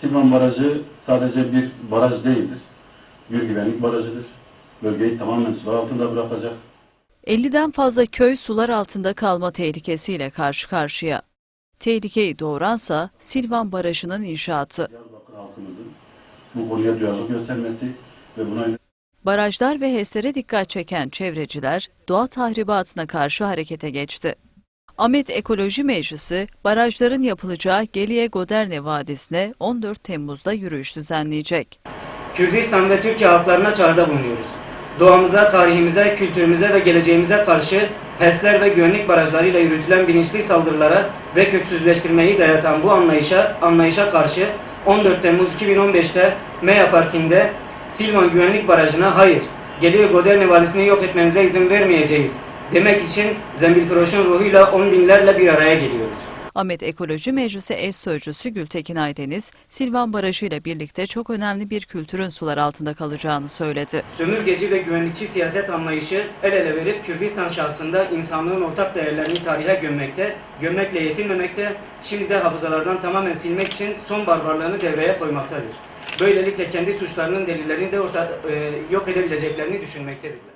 Silvan Barajı sadece bir baraj değildir. Bir güvenlik barajıdır. Bölgeyi tamamen sular altında bırakacak. 50'den fazla köy sular altında kalma tehlikesiyle karşı karşıya. Tehlikeyi doğuransa Silvan Barajı'nın inşaatı. Bu konuya duyarlılık göstermesi ve buna Barajlar ve HES'lere dikkat çeken çevreciler doğa tahribatına karşı harekete geçti. Ahmet Ekoloji Meclisi, barajların yapılacağı Geliye Goderne Vadisi'ne 14 Temmuz'da yürüyüş düzenleyecek. Kürdistan ve Türkiye halklarına çağrıda bulunuyoruz. Doğamıza, tarihimize, kültürümüze ve geleceğimize karşı HES'ler ve güvenlik barajlarıyla yürütülen bilinçli saldırılara ve köksüzleştirmeyi dayatan bu anlayışa, anlayışa karşı 14 Temmuz 2015'te Meya Farkı'nda Silvan Güvenlik Barajı'na hayır, geliyor Goderne Valisi'ni yok etmenize izin vermeyeceğiz demek için Zembilfiroş'un ruhuyla on binlerle bir araya geliyoruz. Ahmet Ekoloji Meclisi eş sözcüsü Gültekin Aydeniz, Silvan Barajı ile birlikte çok önemli bir kültürün sular altında kalacağını söyledi. Sömürgeci ve güvenlikçi siyaset anlayışı el ele verip Kürdistan şahsında insanlığın ortak değerlerini tarihe gömmekte, gömmekle yetinmemekte, şimdi de hafızalardan tamamen silmek için son barbarlığını devreye koymaktadır. Böylelikle kendi suçlarının delillerini de orta, e, yok edebileceklerini düşünmektedirler.